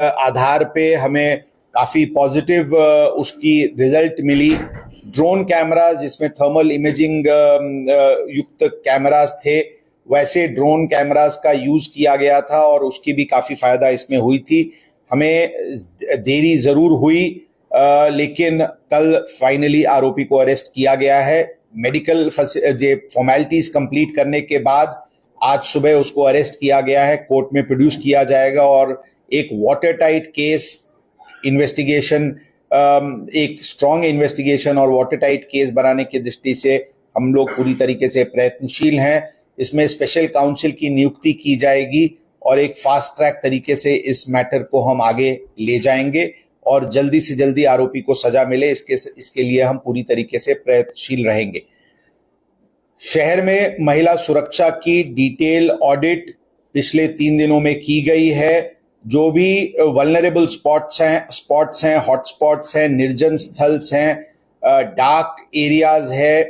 आधार पे हमें काफ़ी पॉजिटिव उसकी रिज़ल्ट मिली। ड्रोन कैमराज जिसमें थर्मल इमेजिंग युक्त कैमराज थे, वैसे ड्रोन कैमराज का यूज़ किया गया था और उसकी भी काफ़ी फ़ायदा इसमें हुई थी। हमें देरी ज़रूर हुई लेकिन कल फाइनली आरोपी को अरेस्ट किया गया है। मेडिकल फॉर्मेलिटीज कंप्लीट करने के बाद आज सुबह उसको अरेस्ट किया गया है। कोर्ट में प्रोड्यूस किया जाएगा और एक वाटर टाइट केस इन्वेस्टिगेशन एक स्ट्रॉन्ग इन्वेस्टिगेशन और वाटर टाइट केस बनाने की दृष्टि से हम लोग पूरी तरीके से प्रयत्नशील हैं। इसमें स्पेशल काउंसिल की नियुक्ति की जाएगी और एक फास्ट ट्रैक तरीके से इस मैटर को हम आगे ले जाएँगे और जल्दी से जल्दी आरोपी को सजा मिले। इसके इसके लिए हम पूरी तरीके से प्रयत्नशील रहेंगे। शहर में महिला सुरक्षा की डिटेल ऑडिट पिछले तीन दिनों में की गई है। जो भी वल्नरेबल स्पॉट्स हैं स्पॉट्स हैं हॉटस्पॉट्स हैं, निर्जन स्थल्स हैं डार्क एरियाज़ है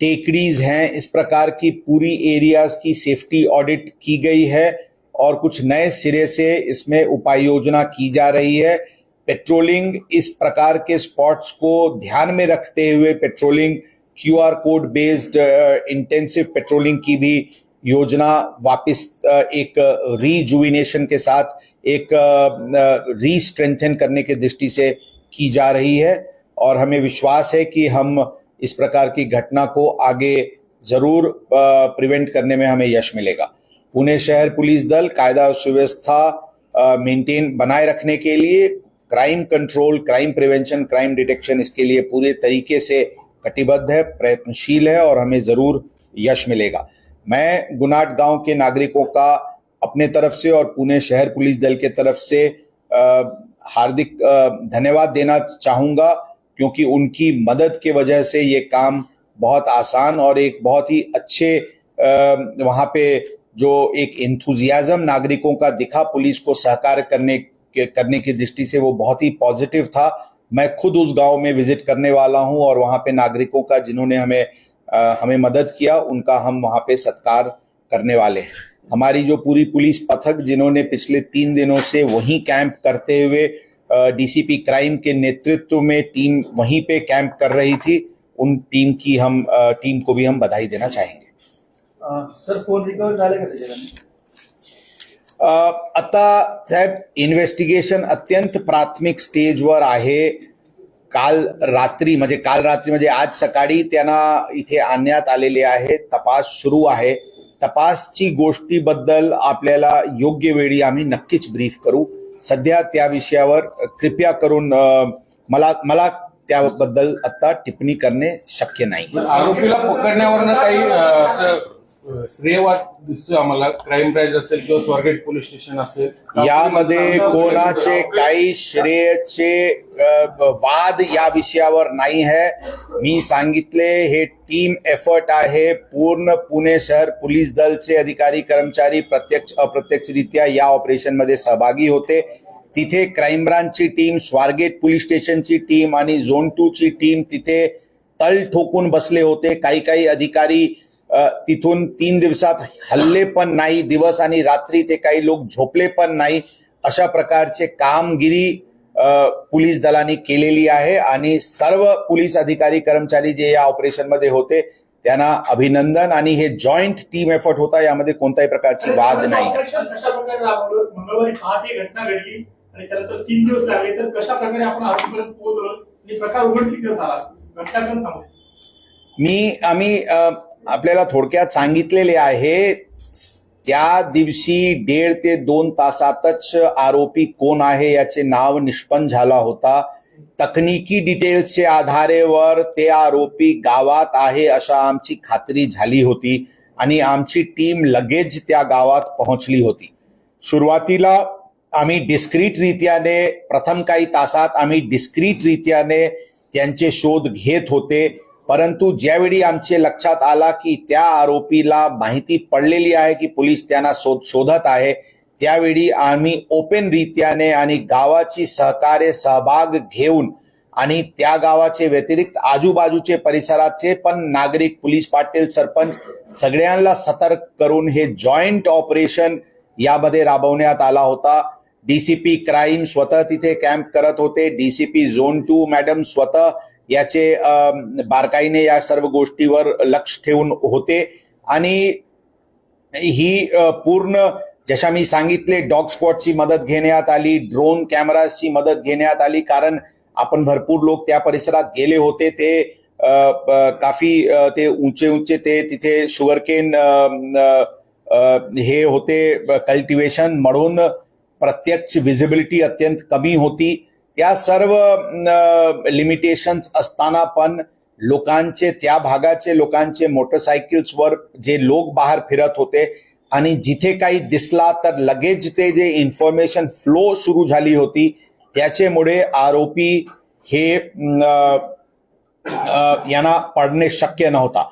टेकड़ीज हैं, इस प्रकार की पूरी एरियाज़ की सेफ्टी ऑडिट की गई है और कुछ नए सिरे से इसमें उपाय योजना की जा रही है। पेट्रोलिंग इस प्रकार के स्पॉट्स को ध्यान में रखते हुए patrolling Q R code based intensive patrolling की भी योजना वापस एक रीजुविनेशन के साथ एक री स्ट्रेंथन करने के दृष्टि से की जा रही है और हमें विश्वास है कि हम इस प्रकार की घटना को आगे ज़रूर प्रिवेंट करने में हमें यश मिलेगा। पुणे शहर पुलिस दल कायदा और सुव्यवस्था मेंटेन बनाए रखने के लिए crime control crime prevention crime detection इसके लिए पूरे तरीके से कटिबद्ध है, प्रयत्नशील है और हमें ज़रूर यश मिलेगा। मैं गुनाट गाँव के नागरिकों का अपने तरफ़ से और पुणे शहर पुलिस दल के तरफ़ से हार्दिक धन्यवाद देना चाहूँगा, क्योंकि उनकी मदद के वजह से ये काम बहुत आसान और एक बहुत ही अच्छे वहाँ पे जो एक इंथुजियाज्म नागरिकों का दिखा पुलिस को सहकार करने के, करने की दृष्टि से वो बहुत ही पॉजिटिव था। मैं खुद उस गाँव में विज़िट करने वाला हूँ और वहाँ पे नागरिकों का, जिन्होंने हमें हमें मदद किया उनका हम वहाँ पे सत्कार करने वाले हैं। हमारी जो पूरी पुलिस पथक जिन्होंने पिछले तीन दिनों से वहीं कैंप करते हुए डीसीपी क्राइम के नेतृत्व में टीम वहीं पे कैंप कर रही थी उन टीम की हम टीम को भी हम बधाई देना चाहेंगे। अं, सर फ़ोन आता साहेब इन्व्हेस्टिगेशन अत्यंत प्राथमिक स्टेज स्टेजवर आहे। काल रात्री म्हणजे काल रात्री म्हणजे आज सकाळी त्यांना इथे आणण्यात आलेले आहे तपास सुरू आहे. तपासची गोष्टीबद्दल आपल्याला योग्य वेळी आम्ही नक्कीच ब्रीफ करू. सध्या त्या विषयावर कृपया करून मला मला त्याबद्दल आता टिप्पणी करणे शक्य नाही. आरोपीला पकडण्यावर काही श्रेयवाद दिसतोय आम्हाला. क्राईम ब्रँच असेल किंवा स्वारगेट पोलीस स्टेशन असेल. यामध्ये कोणाचे काही श्रेयचे वाद या विषयावर नाही है मी सांगितले हे टीम एफर्ट आहे. पूर्ण पुणे शहर पोलीस दलचे अधिकारी कर्मचारी प्रत्यक्ष अप्रत्यक्षरित्या या ऑपरेशनमध्ये सहभागी होते. तिथे क्राईम ब्रांचची टीम स्वारगेट पोलीस स्टेशनची टीम आणि झोन टू ची टीम तिथे तळ ठोकून बसले होते. काही काही अधिकारी तिथून तीन दिवसात हल्ले पण नाही दिवस आणि रात्री ते काही लोक झोपले पण नाही. अशा प्रकारचे कामगिरी पोलीस दलाने केलेली आहे आणि सर्व पोलीस अधिकारी कर्मचारी जे या ऑपरेशनमध्ये होते त्यांना अभिनंदन आणि हे जॉईंट टीम एफर्ट होता यामध्ये कोणत्याही प्रकारची वाद नाही. मी आम्ही आपल्याला थोडक्यात सांगितलेले आहे त्या दिवशी दीड ते दोन तासातच आरोपी कोण आहे याचे नाव निष्पन्न झाला होता. तकनिकी डिटेल्सच्या आधारेवर ते आरोपी गावात आहे अशा आमची खात्री झाली होती आणि आमची टीम लगेच त्या गावात पोहोचली होती. सुरुवातीला आम्ही डिस्क्रीट रीत्याने प्रथम काही तासात आम्ही डिस्क्रीट रीत्याने त्यांचे शोध घेत होते. परंतु ज्यावेळी आमचे लक्षात आला की त्या आरोपीला माहिती पडलेली आहे की पोलीस त्यांना शोध शोधत आहे त्यावेळी आम्ही ओपन रीत्याने आणि गावाची सहकार्य सहभाग घेऊन आणि त्या गावाचे व्यतिरिक्त आजूबाजूचे परिसराचे पण नागरिक पोलीस पाटील सरपंच सगळ्यांना सतर्क करून हे जॉईंट ऑपरेशन यामध्ये राबवण्यात आला होता. डीसीपी क्राईम स्वतः तिथे कॅम्प करत होते. डीसीपी झोन टू मॅडम स्वतः याचे बारकाईने या सर्व गोष्टीवर लक्ष ठेवून होते. आणि ही पूर्ण जशा मी सांगितले डॉग स्क्वॉडची मदत घेण्यात आली ड्रोन कॅमेराची मदत घेण्यात आली कारण आपण भरपूर लोक त्या परिसरात गेले होते. ते काफी ते उंचे उंचे ते तिथे शुगरकेन हे होते कल्टिवेशन म्हणून प्रत्यक्ष विजिबिलिटी अत्यंत कमी होती. त्या सर्व लिमिटेशन्स असताना पण लोकांचे त्या भागाचे लोकांचे मोटरसायकल्सवर जे लोक बाहेर फिरत होते आणि जिथे काही दिसला तर लगेच ते जे इन्फॉर्मेशन फ्लो सुरू झाली होती त्याच्यामुळे आरोपी हे यांना पडणे शक्य नव्हता.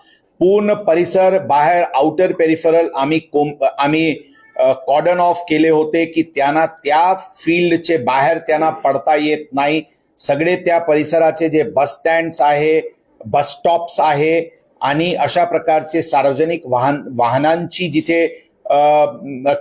पूर्ण परिसर बाहेर आउटर पेरिफरल आम्ही कोम आम्ही कॉर्डन ऑफ केले होते की त्यांना त्या फील्डचे बाहेर त्यांना पडता येत नाही. सगळे त्या परिसराचे जे बस स्टँड्स आहे बस स्टॉप्स आहे आणि अशा प्रकारचे सार्वजनिक वाहन वाहनांची जिथे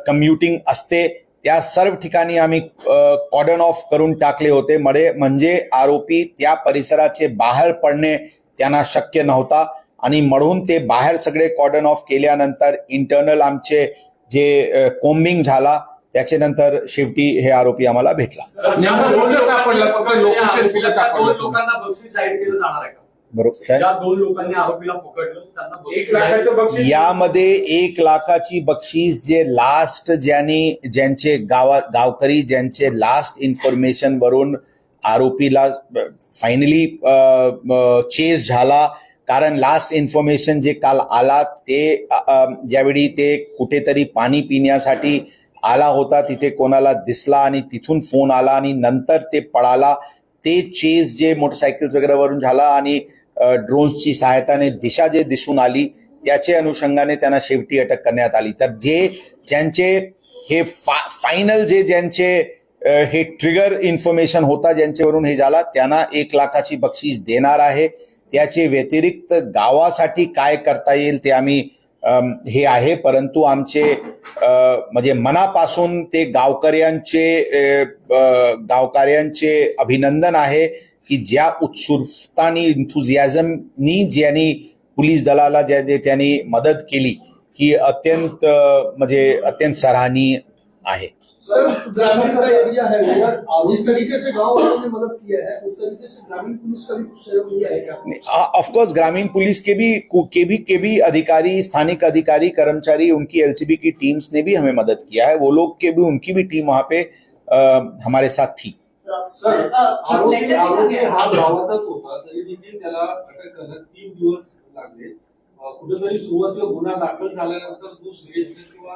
कम्युटिंग असते त्या सर्व ठिकाणी आम्ही कॉर्डन ऑफ करून टाकले होते. मडे म्हणजे आरोपी त्या परिसराचे बाहेर पडणे त्यांना शक्य नव्हता. आणि म्हणून ते बाहेर सगळे कॉर्डन ऑफ केल्यानंतर इंटरनल आमचे जे कोम्बिंग झाला त्याच्यानंतर शेवटी हे आरोपी आम्हाला भेटला नेमकं कुठं सापडलं? फक्त location कुठं त्या सापडलं? दोन लोकांना बक्षीस जाहीर केलं जाणार आहे का बरोबर काय? ज्या दोन लोकांनी आरोपीला पकडलं त्यांना बक्षीस एक लाखाचं बक्षीस यामध्ये एक लाखाची बक्षीस जे लास्ट ज्यांनी ज्यांचे गावा गावकरी ज्यांचे लास्ट इन्फॉर्मेशन वरून आरोपीला फायनली चेस झाला कारण लास्ट इन्फॉर्मेशन जे काल आला ते ज्यावेळी ते कुठेतरी पाणी पिण्यासाठी आला होता तिथे कोणाला दिसला आणि तिथून फोन आला आणि नंतर ते पळाला ते चेस जे मोटरसायकल्स वगैरे वरून झाला आणि ड्रोन्सची सहायताने दिशा जे दिसून आली त्याचे अनुषंगाने त्यांना शेवटी अटक करण्यात आली. तर जे ज्यांचे हे फा फायनल जे ज्यांचे हे ट्रिगर इन्फॉर्मेशन होता ज्यांच्यावरून हे झाला त्यांना एक लाखाची बक्षीस देणार आहे. त्याचे व्यतिरिक्त गावासाठी काय करता येईल ते आम्ही हे आहे. परंतु आमचे म्हणजे मनापासून ते गावकऱ्यांचे गावकऱ्यांचे अभिनंदन आहे की ज्या उत्सुकतानी इन्थुझियाझमनी ज्यांनी पोलीस दलाला ज्या त्यांनी मदत केली ही अत्यंत म्हणजे अत्यंत सराहनीय आहे. सर ग्रामीण का एरिया है उधर जिस तरीके से गाँव वालों ने मदद किया है उस तरीके से ग्रामीण पुलिस का भी कुछ सहयोग दिया है क्या? ऑफकोर्स ग्रामीण पुलिस के भी के भी के भी अधिकारी स्थानिक अधिकारी कर्मचारी उनकी एलसीबी की टीम्स ने भी हमें मदद किया है। वो लोग के भी उनकी भी टीम वहाँ पे अ, हमारे साथ थी। सर आरोपी आरोपी हा गावातच होता तरी देखील त्याला अटक करण्यात तीन दिवस लागले कुठेतरी सुरुवातीला गुन्हा दाखल झाल्यानंतर सिरियसनेस किंवा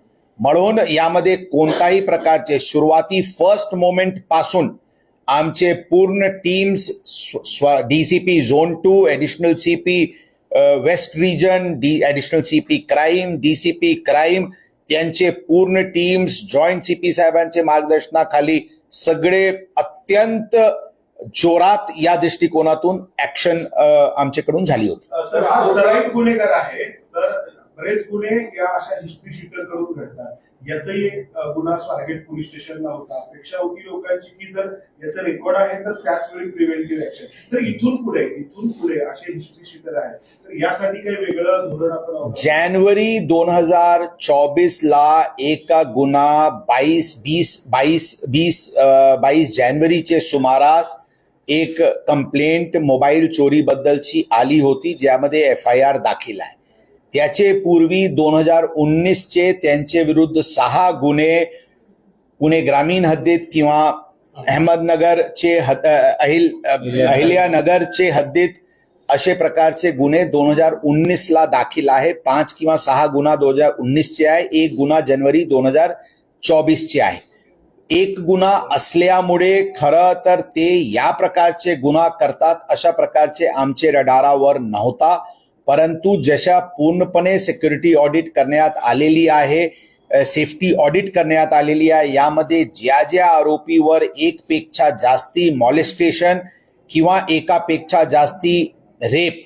म्हणून यामध्ये कोणताही प्रकारचे सुरुवाती फर्स्ट मोमेंटपासून आमचे पूर्ण टीम्स स्व DCP zone two additional CP west region D additional CP crime DCP crime त्यांचे पूर्ण टीम्स जॉईंट सीपी साहेबांचे मार्गदर्शनाखाली सगळे अत्यंत जोरात या दृष्टिकोनातून ऍक्शन आमच्याकडून झाली होती. सर गुन्हेगार आहे तर बरेच गुन्हे या अशा हिस्ट्री कडून घडतात. याचाही एक गुन्हा स्वारगेट पोलीस स्टेशनला होता. अपेक्षा होती लोकांची की जर याचं रेकॉर्ड आहे तर त्याच वेळी प्रिव्हेंटिव्ह ऍक्शन तर इथून पुढे इथून पुढे असे हिस्ट्री आहेत. तर यासाठी काही वेगळं धोरण आपण जानेवारी दोन हजार चोवीस ला एका गुन्हा बाईस बीस बाईस बीस बाईस जानेवारीचे सुमारास एक कंप्लेंट मोबाईल चोरीबद्दलची आली होती ज्यामध्ये एफ आय आर दाखल आहे. त्याचे पूर्वी दोन हजार उन्नीसचे त्यांचे विरुद्ध सहा गुन्हे पुणे ग्रामीण हद्दीत किंवा अहमदनगरचे हद- अहिल अहिल्यानगरचे हद्दीत असे प्रकारचे गुन्हे दोन हजार उन्नीस ला दाखल आहे. पाच किंवा सहा गुन्हा दोन हजार उन्नीसचे आहे. एक गुन्हा जानेवारी दोन हजार चोवीसचे आहे. एक गुन्हा असल्यामुळे खरं तर ते या प्रकारचे गुन्हा करतात. अशा प्रकारचे आमचे रडारावर नव्हता. परंतु जशा पूर्णपणे सिक्युरिटी ऑडिट करण्यात आलेली आहे सेफ्टी ऑडिट करण्यात आलेली आहे यामध्ये ज्या ज्या आरोपीवर एकपेक्षा जास्ती मॉलेस्टेशन किंवा एकापेक्षा जास्ती रेप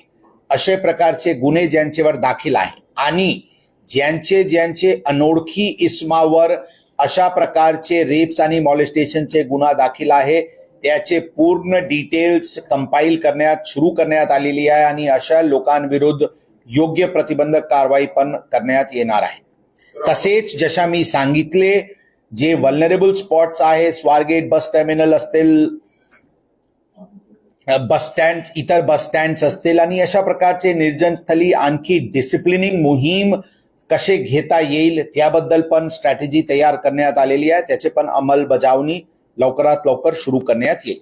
असे प्रकारचे गुन्हे ज्यांच्यावर दाखल आहे. आणि ज्यांचे ज्यांचे अनोळखी इस्मावर अशा प्रकारचे रेप्स आणि मॉलेस्टेशनचे गुन्हा दाखल आहे त्याचे पूर्ण डिटेल्स कंपाईल करण्यात सुरू करण्यात आलेली आहे आणि अशा लोकांविरुद्ध योग्य प्रतिबंधक कारवाई पण करण्यात येणार आहे. तसेच जशा मी सांगितले जे वल्नरेबल स्पॉट्स आहे स्वारगेट बस टर्मिनल असतील बस स्टँड इतर बस स्टँड्स असतील आणि अशा प्रकारचे निर्जन स्थळी आणखी डिसिप्लिनिंग मोहीम कसे घेता येईल त्याबद्दल पण स्ट्रॅटेजी तयार करण्यात आलेली आहे. त्याचे पण अंमलबजावणी लवकरात लवकर सुरू करण्यात येईल.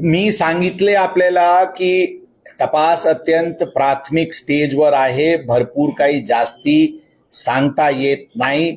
मी सांगितले आपल्याला की तपास अत्यंत प्राथमिक स्टेजवर आहे. भरपूर काही जास्ती सांगता येत नाही.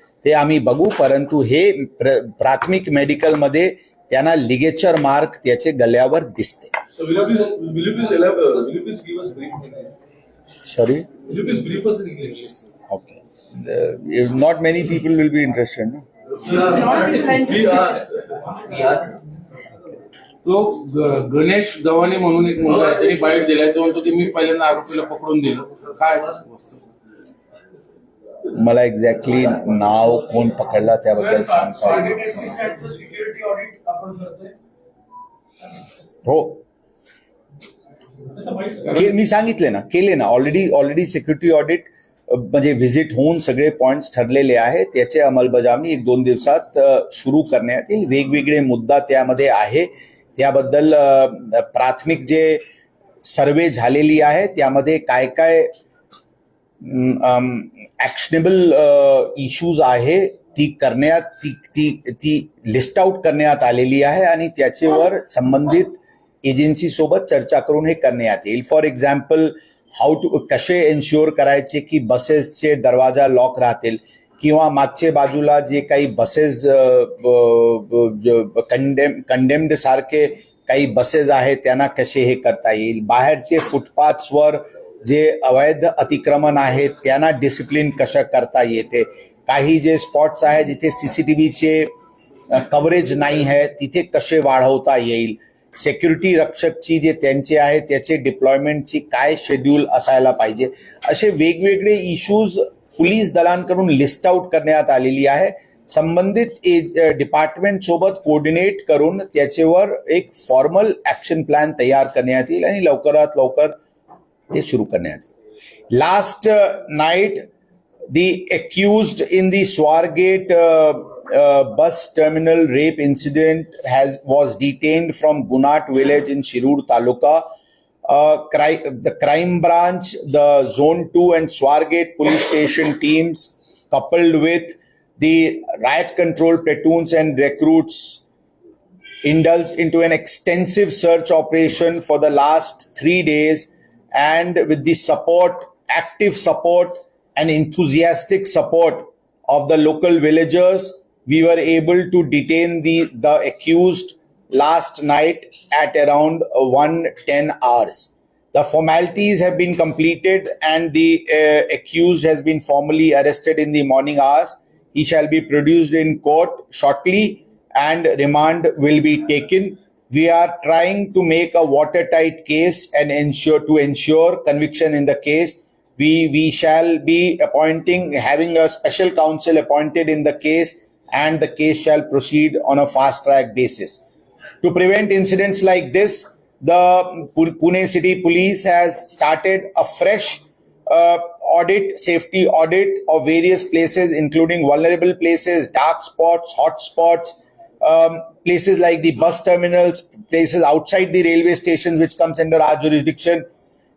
ते आम्ही बघू परंतु हे प्र- प्राथमिक मेडिकलमध्ये त्यांना लिगेचर मार्क त्याचे गल्यावर दिसते? Sorry? Okay not many people will be interested ना. तो गणेश गव्हाणे म्हणून एक मुलगा आहे त्यांनी बाईट दिलाय तो म्हणतो की मी पहिल्यांदा आरोपीला पकडून दिलं. काय? मला एक्झॅक्टली नाव कोण पकडला त्याबद्दल सांगता येईल हो. मी सांगितले ना केले ना. ऑलरेडी ऑलरेडी सिक्युरिटी ऑडिट म्हणजे व्हिजिट होऊन सगळे पॉइंट्स ठरलेले आहे त्याचे अंमलबजावणी एक दोन दिवसात सुरू करण्यात येईल. वेगवेगळे मुद्दा त्यामध्ये आहे. त्याबद्दल प्राथमिक जे सर्वे झालेली आहे त्यामध्ये काय काय ॲक्शनेबल इश्यूज आहे ती करण्यात ती ती ती लिस्ट आउट करण्यात आलेली आहे आणि त्याच्यावर संबंधित एजन्सी सोबत चर्चा करून हे करण्यात येईल. फॉर एक्झाम्पल हाऊ टू कसे एन्श्युअर करायचे की बसेसचे दरवाजा लॉक राहतील किंवा मागचे बाजूला जे काही बसेस कंडेम कंडेम्ड सारखे काही बसेस आहेत त्यांना कसे हे करता येईल? बाहेरचे फुटपाथ्सवर जे अवैध अतिक्रमण आहेत त्यांना डिसिप्लिन कसं करता येते? काही जे स्पॉट्स आहे जिथे सी सी टी व्हीचे कव्हरेज नाही आहे तिथे कसे वाढवता येईल? सेक्युरिटी रक्षकची जे त्यांचे आहे त्याचे डिप्लॉयमेंटची काय शेड्यूल असायला पाहिजे? असे वेगवेगळे इश्यूज पोलीस दलांकडून लिस्ट आउट करण्यात आलेली आहे. संबंधित एज डिपार्टमेंट सोबत कोऑर्डिनेट करून त्याच्यावर एक फॉर्मल ऍक्शन प्लॅन तयार करण्यात येईल आणि लवकरात लवकर they shuru karne aaye last uh, night the accused in the swargate uh, uh, bus terminal rape incident has was detained from gunat village in shirur taluka. The crime branch, the zone 2 and Swargate police station teams, coupled with the riot control platoons and recruits, indulged into an extensive search operation for the last three days and with the support, active support, and enthusiastic support of the local villagers, we were able to detain the, the accused last night at around 1:10 hours. The formalities have been completed and the uh, accused has been formally arrested in the morning hours. He shall be produced in court shortly and remand will be taken. We are trying to make a watertight case and ensure to ensure conviction in the case. We, we shall be appointing, having a special counsel appointed in the case and the case shall proceed on a fast track basis. To prevent incidents like this, the Pu- Pune City Police has started a fresh uh, audit, safety audit of various places, including vulnerable places, dark spots, hot spots, um, places like the bus terminals, places outside the railway stations, which comes under our jurisdiction,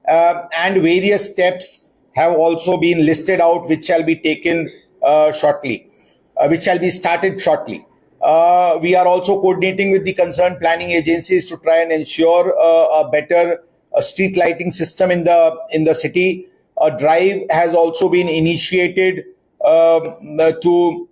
uh, and various steps have also been listed out, which shall be taken uh, shortly, uh, which shall be started shortly. Uh, we are also coordinating with the concerned planning agencies to try and ensure uh, a better street lighting system in the in the city. A drive has also been initiated um, uh, to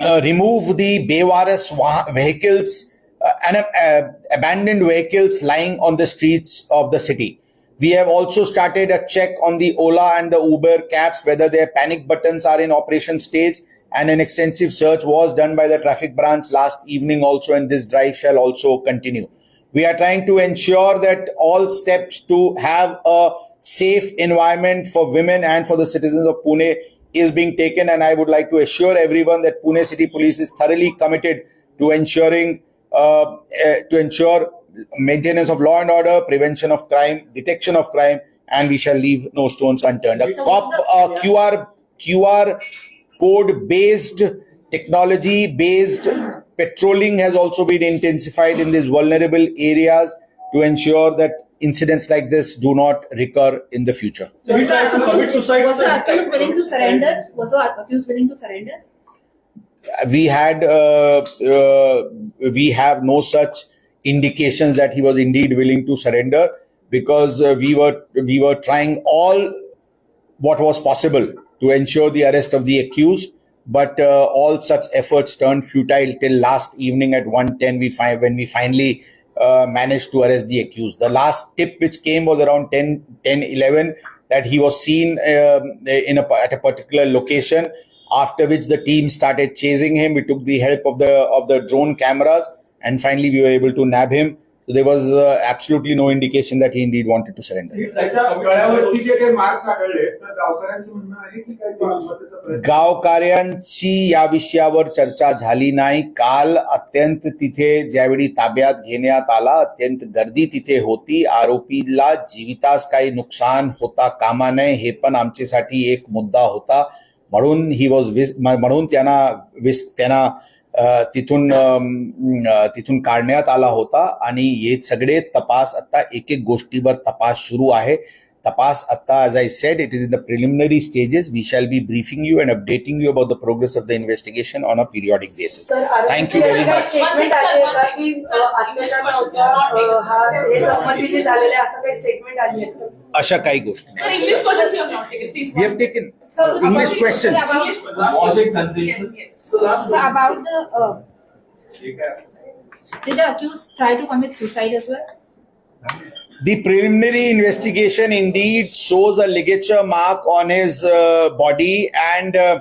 remove the Bewaris vehicles uh, and uh, abandoned vehicles lying on the streets of the city. We have also started a check on the Ola and the Uber cabs, whether their panic buttons are in operation stage. And an extensive search was done by the traffic branch last evening also, and this drive shall also continue. We are trying to ensure that all steps to have a safe environment for women and for the citizens of Pune is being taken. And I would like to assure everyone that Pune City Police is thoroughly committed to ensuring uh, uh, to ensure maintenance of law and order, prevention of crime, detection of crime, and we shall leave no stones unturned. A cop, uh, QR QR code based technology based patrolling has also been intensified in these vulnerable areas to ensure that incidents like this do not recur in the future. So he tries to commit suicide. Was the accused willing to surrender? Was the accused willing to surrender? we had uh, uh, we have no such indications that he was indeed willing to surrender because uh, we were we were trying all what was possible to ensure the arrest of the accused but uh, all such efforts turned futile till last evening at 1:10 we find when we finally uh, managed to arrest the accused. The last tip which came was around 10 10 11 that he was seen um, in a, at a particular location after which the team started chasing him. We took the help of the of the drone cameras and finally we were able to nab him there was uh, absolutely no indication that he indeed wanted to surrender. गावकऱ्यांचं या विषयावर चर्चा झाली नाही. काल अत्यंत तिथे ज्यावेळी ताब्यात घेण्यात आला अत्यंत गर्दी तिथे होती. आरोपीला जीवितास काही नुकसान होता कामा नये हे पण आमच्यासाठी एक मुद्दा होता. म्हणून ही वॉज विस म्हणून त्यांना विस त्यांना तिथून तिथून काढण्यात आला होता आणि हे सगळे तपास आता एक एक गोष्टीवर तपास सुरू आहे. तपास आता as I said it is in the preliminary stages we shall be briefing you and updating you about the progress of the investigation on a periodic basis sir thank you आरोपीची very अशी काही much statement आली आहे का की अ, अत्याचार नव्हता अ, हा हे संमतीने झालेले असं काही स्टेटमेंट आली आहे का? अशा काही गोष्टी Sir, English questions you have not taken, please. we have taken So, English about- questions About, English questions. Yes, yes. So last so about the, uh, ठीक आहे did the accused try to commit suicide as well? The preliminary investigation indeed shows a ligature mark on his uh, body, and uh,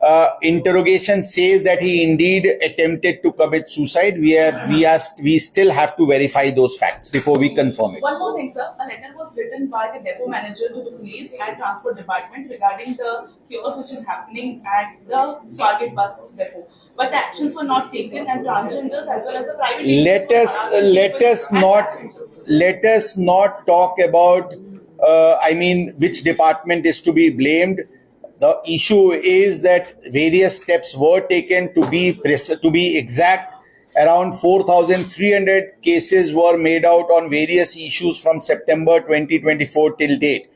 uh, interrogation says that he indeed attempted to commit suicide. We have, we asked, we still have to verify those facts before we confirm it. One more thing, sir. A letter was written by the depot manager to the police and transport department regarding the chaos which is happening at the target bus depot. But the actions were not taken and transgenders as well as the private. Let us let us not. Let us not talk about. Uh, I mean, which department is to be blamed. The issue is that various steps were taken to be pres- to be exact. around 4,300 cases were made out on various issues from September 2024 till date.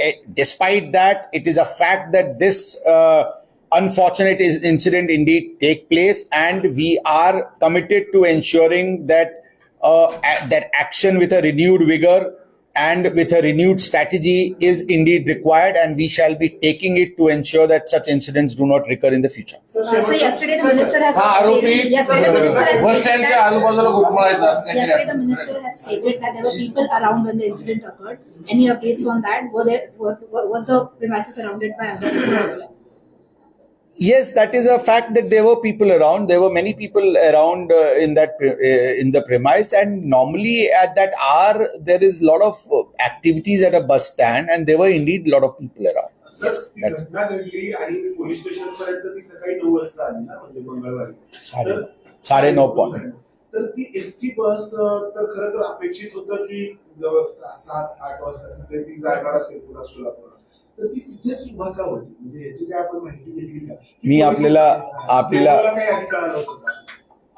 Eh, Despite that, it is a fact that this uh, unfortunate incident indeed take place, and we are committed to ensuring that that action with a renewed vigor and with a renewed strategy is indeed required, and we shall be taking it to ensure that such incidents do not recur in the future. So, so yesterday the minister has stated, yesterday the minister has stated that, yesterday the minister has stated that there were people around when the incident occurred. Any updates on that? Were there, was the premises surrounded by other people as well? Yes, that is a fact that there were people around. There were many people around uh, in that pre- uh, in the premise, and normally at that hour there is a lot of uh, activities at a bus stand, and there were indeed a lot of people around. Sir Yes, ती that's घटना घडली आणि ती police station पर्यंत ती सकाळी नऊ वाजता आली ना म्हणजे मंगळवारी साडे तर- साडेनऊ पॉईंट तर ती एस टी बस अं, तर खरं तर अपेक्षित होतं की जवळ सा- सात आठ वाजता ते ती जाणार असेल पुन्हा सोलापूर तर ती तिथेच उभा का होती म्हणजे याची काय आपण माहिती घेतली का की मी आपल्याला- आपल्याला-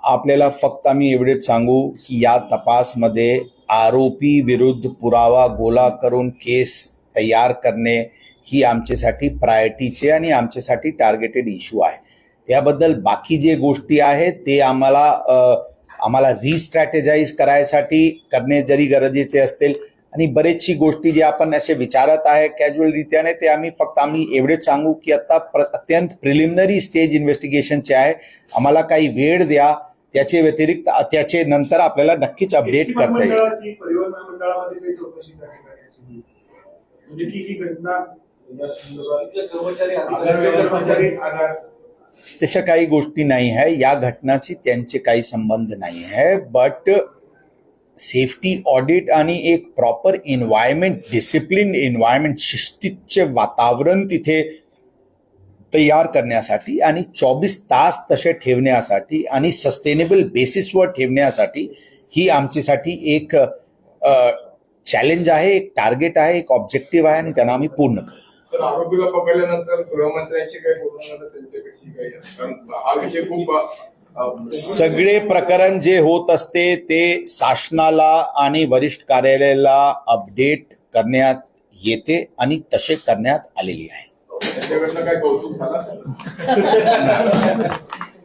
आपल्याला काही फक्त आम्ही एवढेच सांगू की या तपासमध्ये आरोपी विरुद्ध पुरावा गोळा करून केस तयार करणे ही आमच्यासाठी प्रायोरिटीचे आणि आमच्यासाठी टार्गेटेड इश्यू आहे. त्याबद्दल बाकी जे गोष्टी आहेत ते आम्हाला आम्हाला रिस्ट्रॅटेजाईज करायसाठी करणे जरी गरजेचे असतील आणि बरेचशी गोष्टी जे आपण असे विचारत आहे कॅज्युअल रित्याने ते आम्ही फक्त आम्ही एवढेच सांगू की आता प्र- अत्यंत प्रिलिमिनरी स्टेज इन्व्हेस्टिगेशनचे आहे. आम्हाला काही वेळ द्या. त्याचे व्यतिरिक्त त्याचे नंतर आपल्याला नक्कीच अपडेट करता येईल. म्हणजे ही तशा काही गोष्टी नाही आहे. या घटनाची त्यांचे काही संबंध नाही आहे. बट सेफ्टी ऑडिट आणि एक प्रॉपर एन्व्हायरमेंट डिसिप्लिन एन्व्हायरमेंट शिस्तीचे वातावरण तिथे तयार करण्यासाठी आणि चोवीस तास तसे ठेवण्यासाठी आणि सस्टेनेबल बेसिसवर ठेवण्यासाठी ही आमच्यासाठी एक चॅलेंज आहे एक टार्गेट आहे एक ऑब्जेक्टिव्ह आहे आणि त्यांना आम्ही पूर्ण करू. आरोपीला पकडल्यानंतर गृहमंत्र्यांची काही बोलणं त्यांच्यापेक्षा हा विषय खूप सगळे प्रकरण जे होत असते ते शासनाला आणि वरिष्ठ कार्यालयाला अपडेट करण्यात येते आणि तसे करण्यात आलेली आहे.